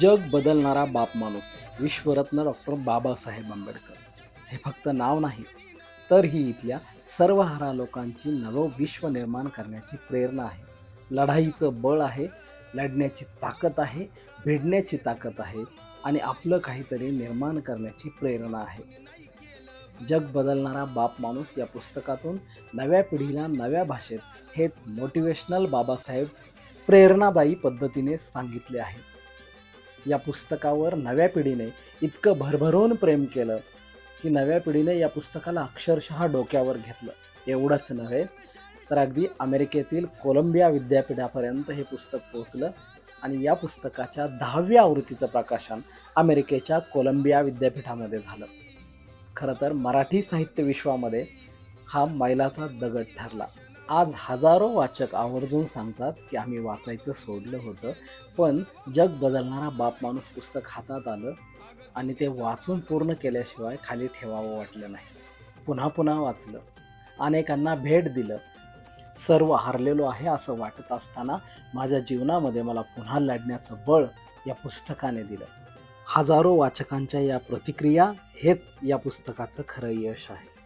जग बदलणारा बाप माणूस विश्वरत्न डॉक्टर बाबासाहेब आंबेडकर. हे फक्त नाव नाही तर ही इथल्या सर्वहारा लोकांची नवं विश्व निर्माण करण्याची प्रेरणा आहे. लढाईचं बळ आहे लढण्याची ताकद आहे भिडण्याची ताकद आहे आणि आपलं काहीतरी निर्माण करण्याची प्रेरणा आहे. जग बदलणारा बाप माणूस या पुस्तकातून नव्या पिढीला नव्या भाषेत हेच मोटिवेशनल बाबासाहेब प्रेरणादायी पद्धतीने सांगितले आहे. या पुस्तकावर नव्या पिढीने इतकं भरभरून प्रेम केलं की नव्या पिढीने या पुस्तकाला अक्षरशः डोक्यावर घेतलं. एवढंच नव्हे तर अगदी अमेरिकेतील कोलंबिया विद्यापीठापर्यंत हे पुस्तक पोहोचलं आणि या पुस्तकाच्या दहाव्या आवृत्तीचं प्रकाशन अमेरिकेच्या कोलंबिया विद्यापीठामध्ये झालं. खरं तर मराठी साहित्य विश्वामध्ये हा मैलाचा दगड ठरला. आज हजारो वाचक आवर्जून सांगतात की आम्ही वाचायचं सोडलं होतं पण जग बदलणारा बाप माणूस पुस्तक हातात आलं आणि ते वाचून पूर्ण केल्याशिवाय खाली ठेवावं वाटलं नाही. पुन्हा पुन्हा वाचलं. अनेकांना भेट दिलं. सर्व हरलेलो आहे असं वाटत असताना माझ्या जीवनामध्ये मला पुन्हा लढण्याचं बळ या पुस्तकाने दिलं. हजारो वाचकांच्या या प्रतिक्रिया हेच या पुस्तकाचं खरं यश आहे.